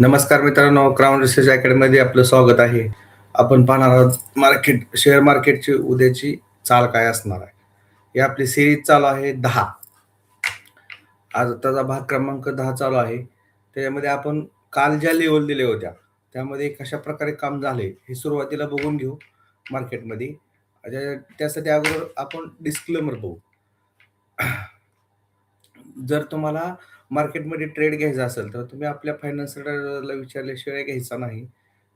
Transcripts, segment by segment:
नमस्कार मित्रांनो crown research अकॅडमीमध्ये आपलं स्वागत आहे. आपण पाहणार आहोत मार्केट शेअर मार्केटची उद्याची चाल काय असणार आहे. ही आपली सिरीज चालू आहे दहा. आज त्याचा भाग क्रमांक दहा चालू आहे. त्याच्यामध्ये आपण काल ज्या लेवल दिल्या होत्या त्यामध्ये कशा प्रकारे काम झाले हे सुरुवातीला बघून घेऊ मार्केटमध्ये त्यासाठी अगोदर आपण डिस्क्लेमर बघू. जर तुम्हाला मार्केटमध्ये ट्रेड घ्यायचा असेल तर तुम्ही आपल्या फायनान्सला विचारल्याशिवाय घ्यायचा नाही.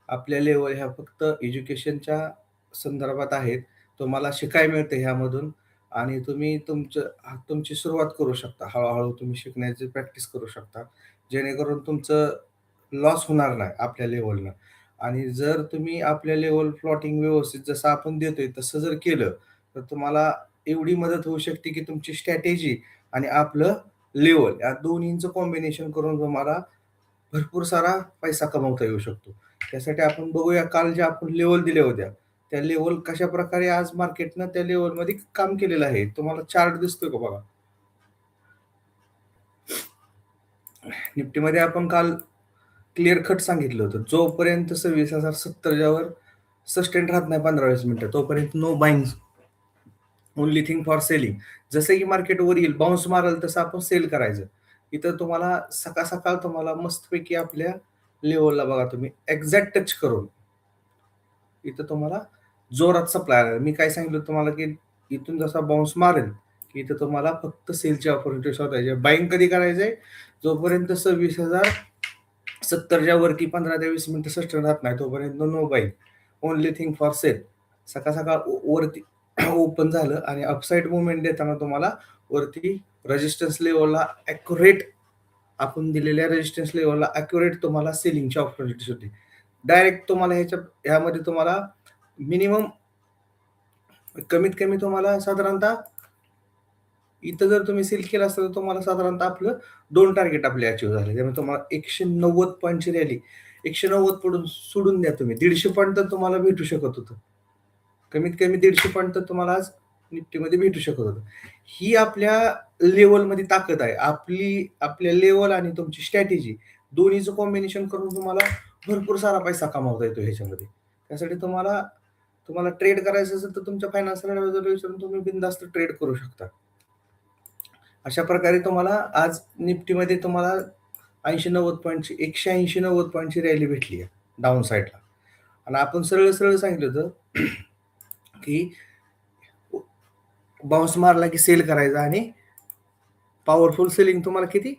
आपल्या लेवल ह्या फक्त एज्युकेशनच्या संदर्भात आहेत. तुम्हाला शिकाय मिळते ह्यामधून आणि तुम्ही तुमचं हा- तुमची सुरुवात करू शकता. हळूहळू तुम्ही शिकण्याची प्रॅक्टिस करू शकता. जेणेकरून तुमचं लॉस होणार नाही आपल्या लेवलनं आणि जर तुम्ही आपल्या लेवल प्लॉटिंग व्यवस्थित जसं आपण देतोय तसं जर केलं तर तुम्हाला एवढी मदत होऊ शकते की तुमची स्ट्रॅटेजी आणि आपलं लेवल या दोन्हींचं कॉम्बिनेशन करून तुम्हाला भरपूर सारा पैसा कमवता येऊ शकतो. त्यासाठी आपण बघूया काल ज्या आपण लेवल दिल्या होत्या त्या लेवल कशा प्रकारे आज मार्केटनं त्या लेवलमध्ये काम केलेलं आहे तुम्हाला चार्ट दिसतोय का बघा? निफ्टीमध्ये आपण काल क्लिअर कट सांगितलं होतं. जोपर्यंत सव्वीस हजार सत्तरच्यावर सस्टेन राहत नाही पंधरा वीस मिनिटं तोपर्यंत no buying only thing for selling जसं की मार्केटवर येईल बाउन्स मारल तसं आपण सेल करायचं. इथं तुम्हाला सकाळ सकाळ तुम्हाला मस्तपैकी आपल्या लेवलला बघा तुम्ही एक्झॅक्ट टच करून. इथं तुम्हाला जोरात सप्लाय आला मी काय सांगितलं तुम्हाला की इथून जसा बाउन्स मारेल की इथं तुम्हाला फक्त सेलची ऑपॉर्च्युनिटी शोधायची. बाईंग कधी करायचंय? जोपर्यंत सव्वीस हजार सत्तरच्या वरती पंधरा ते वीस मिनिटं सस्टेन राहत नाही तोपर्यंत no buying only thing for sell सकाळ सकाळ वरती ओपन झालं आणि अपसाईड मुवमेंट देताना तुम्हाला वरती रेजिस्टन्स लेवलला ॲक्युरेट आपण दिलेल्या रेजिस्टन्स लेवलला ॲक्युरेट तुम्हाला सेलिंगची ऑपॉर्च्युनिटी होती. डायरेक्ट तुम्हाला ह्याच्या ह्यामध्ये तुम्हाला मिनिमम कमीत कमी तुम्हाला साधारणतः इथं जर तुम्ही सेल केला असतं तर तुम्हाला साधारणतः आपलं दोन टार्गेट आपले अचीव झाले. त्यामुळे तुम्हाला एकशे नव्वद पॉईंटची रॅली एकशे नव्वद पडून सोडून द्या तुम्ही. दीडशे पॉईंट तर तुम्हाला भेटू शकत होतं. कमीत कमी दीडशे पॉईंट तर तुम्हाला आज निफ्टीमध्ये भेटू शकत होतं. ही आपल्या लेवलमध्ये ताकद आहे. आपली आपल्या लेवल आणि तुमची स्ट्रॅटेजी दोन्हीचं कॉम्बिनेशन करून तुम्हाला भरपूर सारा पैसा कमावता येतो ह्याच्यामध्ये. त्यासाठी तुम्हाला तुम्हाला ट्रेड करायचं असेल तर तुमच्या फायनान्शियल विचारून तुम्ही बिंदास्त ट्रेड करू शकता. अशा प्रकारे तुम्हाला आज निफ्टीमध्ये तुम्हाला ऐंशी नव्वद पॉईंटची एकशे ऐंशी नव्वद पॉईंटची रॅली भेटली आहे डाऊन साईडला आणि आपण सरळ सरळ सांगितलं होतं की बाउन्स मारला की सेल करायचा आणि पॉवरफुल सेलिंग तुम्हाला किती?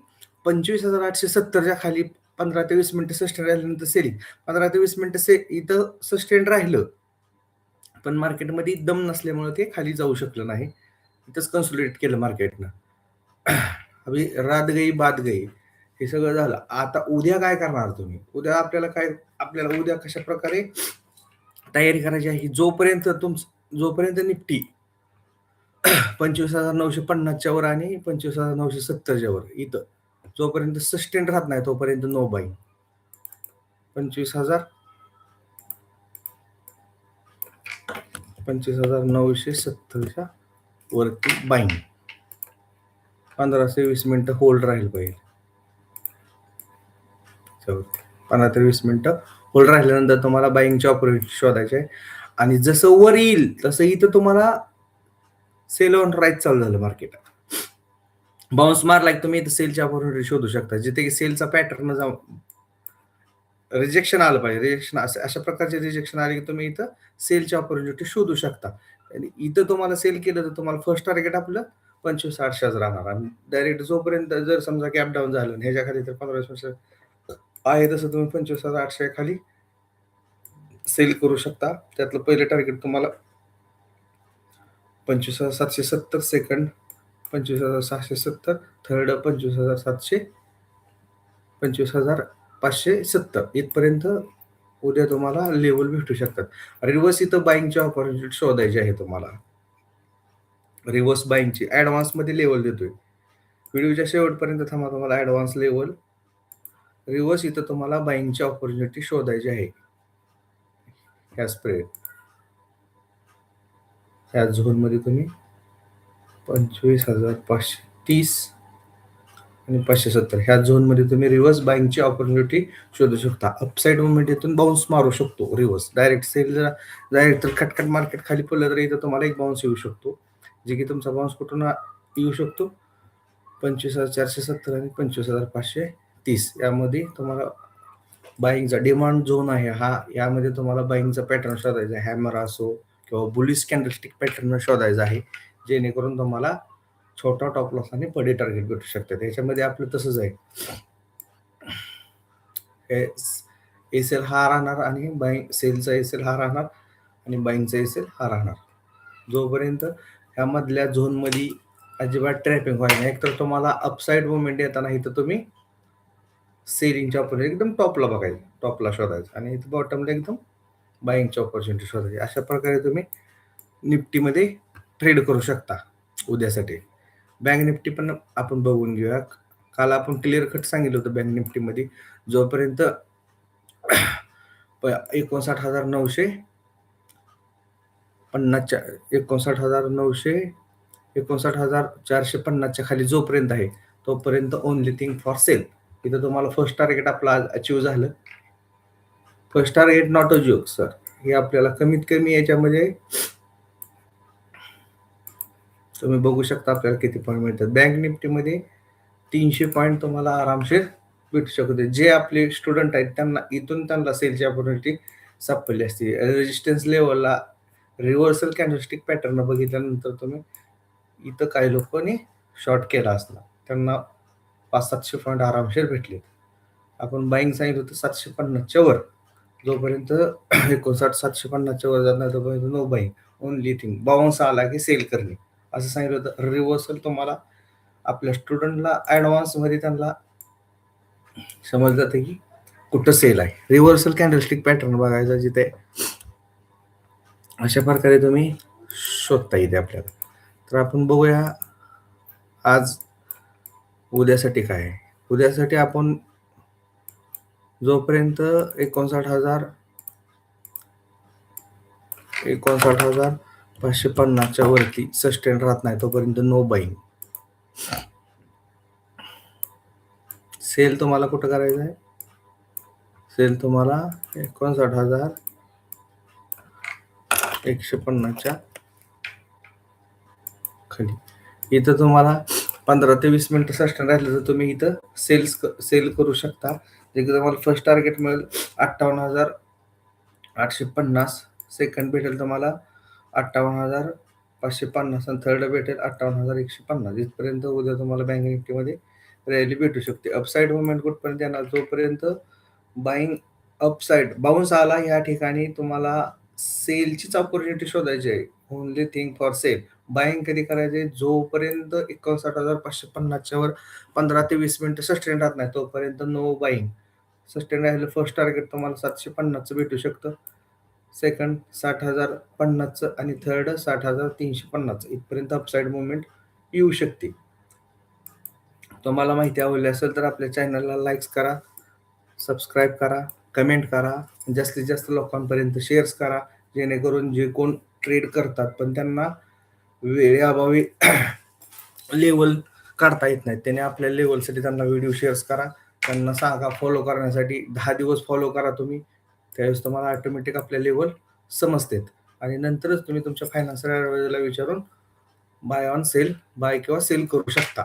पंचवीस हजार आठशे सत्तरच्या खाली पंधरा ते वीस मिनिटं सस्टेन राहिल्यानंतर सेलिंग पंधरा ते वीस मिनिटं से इथं सस्टेन राहिलं पण मार्केटमध्ये दम नसल्यामुळे ते खाली जाऊ शकलं नाही. इथंच कन्सोलिडेट केलं मार्केटनं अभि रात गई बाद गई हे सगळं झालं. आता उद्या काय करणार तुम्ही? उद्या आपल्याला काय आपल्याला उद्या कशा प्रकारे तयारी करायची आहे जोपर्यंत तुमचं जोपर्यंत निफ्टी पंचवीस हजार नऊशे पन्नासच्या वर आणि पंचवीस हजार नऊशे सत्तरच्या वर इथं. जोपर्यंत सस्टेन राहत नाही तोपर्यंत नो बाईंग पंचवीस हजार पंचवीस हजार नऊशे सत्तरच्या वरती बाईंग पंधरा ते वीस मिनिटं होल्ड राहील पाहिजे पंधरा ते वीस मिनिटं होल्ड राहिल्यानंतर तुम्हाला बाईंगची ऑपॉर्च्युनिटी शोधायचे आहे आणि जसं वर येईल तसं इथं तुम्हाला सेल ऑन राईट चालू झालं मार्केट बाउन्स मारला की तुम्ही इथं सेलची ऑपॉर्च्युनिटी शोधू शकता. जिथे की सेलचा पॅटर्न जाऊन रिजेक्शन आलं पाहिजे. रिजेक्शन अशा प्रकारचे रिजेक्शन आले की तुम्ही इथं सेलची ऑपॉर्च्युनिटी शोधू शकता. आणि इथं तुम्हाला सेल केलं तर तुम्हाला फर्स्ट टार्गेट आपलं पंचवीस आठशेच राहणार. आणि डायरेक्ट जोपर्यंत जर समजा गॅप डाऊन झालं आणि ह्याच्या खाली तर पंधरा वीस वर्ष आहे तसं तुम्ही पंचवीस हजार आठशे खाली सेल करू शकता. त्यातलं पहिलं टार्गेट तुम्हाला पंचवीस हजार सातशे सत्तर सेकंड पंचवीस हजार सहाशे सत्तर थर्ड पंचवीस हजार सातशे पंचवीस हजार पाचशे सत्तर. इथपर्यंत उद्या तुम्हाला लेवल भेटू शकतात. रिव्हर्स इथं बाईंगची ऑपॉर्च्युनिटी शोधायची आहे तुम्हाला. रिव्हर्स बाईंगची ॲडव्हान्समध्ये लेवल देतोय. व्हिडिओच्या शेवटपर्यंत थांबा तुम्हाला ॲडव्हान्स लेवल रिव्हर्स इथं तुम्हाला बाईंगची ऑपॉर्च्युनिटी शोधायची आहे. ह्या स्प्रेड ह्या झोनमध्ये तुम्ही पंचवीस हजार पाचशे तीस आणि पाचशे सत्तर. ह्या झोनमध्ये तुम्ही रिव्हर्स बाईंगची ऑपॉर्च्युनिटी शोधू शकता. अपसाईड मुवमेंट इथून बाउन्स मारू शकतो रिव्हर्स डायरेक्ट सेल जर डायरेक्ट तर खटखट मार्केट खाली पडलं तर इथं तुम्हाला एक बाउन्स येऊ शकतो. जे की तुमचा बाउन्स कुठून येऊ शकतो? पंचवीस हजार चारशे सत्तर आणि पंचवीस हजार पाचशे तीस यामध्ये तुम्हाला बाईंगचा डिमांड झोन आहे हा यामध्ये तुम्हाला बाईंगचा पॅटर्न शोधायचा आहे. हॅमर असो किंवा बुलिस कॅन्डलस्टिक पॅटर्न शोधायचा आहे जेणेकरून तुम्हाला छोटा टॉप लॉस आणि पडे टार्गेट भेटू शकतात याच्यामध्ये आपलं तसंच आहे. एसेल हा राहणार आणि बाईंग सेलचा एसेल हा राहणार आणि बाईंगचा एसेल हा राहणार. जोपर्यंत ह्यामधल्या झोनमध्ये अजिबात ट्रॅपिंग व्हायला नाही. एकतर तुम्हाला अपसाईड मुवमेंट येताना इथं तुम्ही सेलिंगच्या ऑपॉर्च्युनिटी एकदम टॉपला बघायचं टॉपला शोधायचं. आणि इथं बॉटमला एकदम बाईंगच्या ऑपॉर्च्युनिटी शोधायची. अशा प्रकारे तुम्ही निफ्टीमध्ये ट्रेड करू शकता उद्यासाठी. बँक निफ्टी पण आपण बघून घेऊया. काल आपण क्लिअर कट सांगितलं होतं बँक निफ्टीमध्ये. जोपर्यंत प- एकोणसाठ हजार नऊशे पन्नासच्या एकोणसाठ हजार नऊशे एकोणसाठ हजार चारशे पन्नासच्या खाली जोपर्यंत आहे तोपर्यंत ओनली थिंग फॉर सेल इथं तुम्हाला फर्स्ट टार्गेट आपला अचीव झालं. First target not a joke sir हे आपल्याला कमीत कमी याच्यामध्ये तुम्ही बघू शकता आपल्याला किती पॉईंट मिळतात. बँक निफ्टीमध्ये तीनशे पॉईंट तुम्हाला आरामशीर भेटू शकते जे आपले स्टुडंट आहेत त्यांना इथून त्यांना सेलची ऑपॉर्च्युनिटी सापडली असते. रेजिस्टन्स लेवलला रिव्हर्सल कॅन्डलस्टिक पॅटर्न बघितल्यानंतर तुम्ही इथं काही लोकांनी शॉर्ट केला असला. त्यांना पाच सातशे पॉईंट आरामशीर भेटले. आपण बाईंग सांगितलं होतं सातशे पन्नासच्या वर. जोपर्यंत एकोणसाठ सातशे पन्नासच्या वर जात नाही तोपर्यंत no buying only thing bounce आला की सेल करणे. असं सांगितलं होतं. रिव्हर्सल तुम्हाला आपल्या स्टुडंटला ॲडव्हान्समध्ये त्यांना समजलं जातं की कुठं सेल आहे. रिव्हर्सल कॅन्डलस्टिक पॅटर्न बघायचा जिथे. अशा प्रकारे तुम्ही शोधता येते आपल्याला. तर आपण बघूया आज उद्यासाठी काय? आहे उद्यासाठी आपण जोपर्यंत एकोणसाठ हजार एकोणसाठ हजार पाचशे पन्नासच्या वरती सस्टेन राहत नाही तोपर्यंत नो बाईंग सेल तुम्हाला कुठं करायचं आहे? सेल तुम्हाला एकोणसाठ हजार एकशे पन्नासच्या खाली. इथं तुम्हाला पंधरा ते वीस मिनिटं सस्टेन राहिलं तर तुम्ही इथं सेल्स सेल करू शकता. जे की तुम्हाला फर्स्ट टार्गेट मिळेल अठ्ठावन्न हजार आठशे पन्नास. सेकंड भेटेल तुम्हाला अठ्ठावन्न हजार पाचशे पन्नास आणि थर्ड भेटेल अठ्ठावन्न हजार एकशे पन्नास. इथपर्यंत उद्या तुम्हाला बँक निफ्टीमध्ये रॅली भेटू शकते. अपसाईड मुवमेंट कुठपर्यंत येणार? जोपर्यंत बाईंग अपसाईड बाउन्स आला या ठिकाणी तुम्हाला सेलचीच ऑपॉर्च्युनिटी शोधायची आहे. Only thing for sell buying कधी करायचे? जोपर्यंत एकोणसाठ हजार पाचशे पन्नासच्या वर पंधरा ते वीस मिनिटं सस्टेन राहत नाही तोपर्यंत नो बाईंग सस्टेन राहिलं फर्स्ट टार्गेट तुम्हाला सातशे पन्नासचं भेटू शकतं. सेकंड साठ हजार पन्नासचं आणि थर्ड साठ हजार तीनशे पन्नासचं. इथपर्यंत अपसाईड मुवमेंट येऊ शकते. तुम्हाला माहिती आवडली असेल तर आपल्या चॅनलला लाईक्स करा सबस्क्राईब करा कमेंट करा जास्तीत जास्त लोकांपर्यंत शेअर्स करा जेणेकरून जे कोण ट्रेड करतात पण त्यांना वेळेअभावी लेवल काढता येत नाही त्याने आपल्या लेवलसाठी त्यांना व्हिडिओ शेअर्स करा. त्यांना सांगा फॉलो करण्यासाठी. दहा दिवस फॉलो करा तुम्ही. त्यावेळेस तुम्हाला ऑटोमॅटिक आपल्या लेवल समजतात. आणि नंतरच तुम्ही तुमच्या फायनान्शियल ॲडवायझरला विचारून बाय ऑन सेल बाय किंवा सेल करू शकता.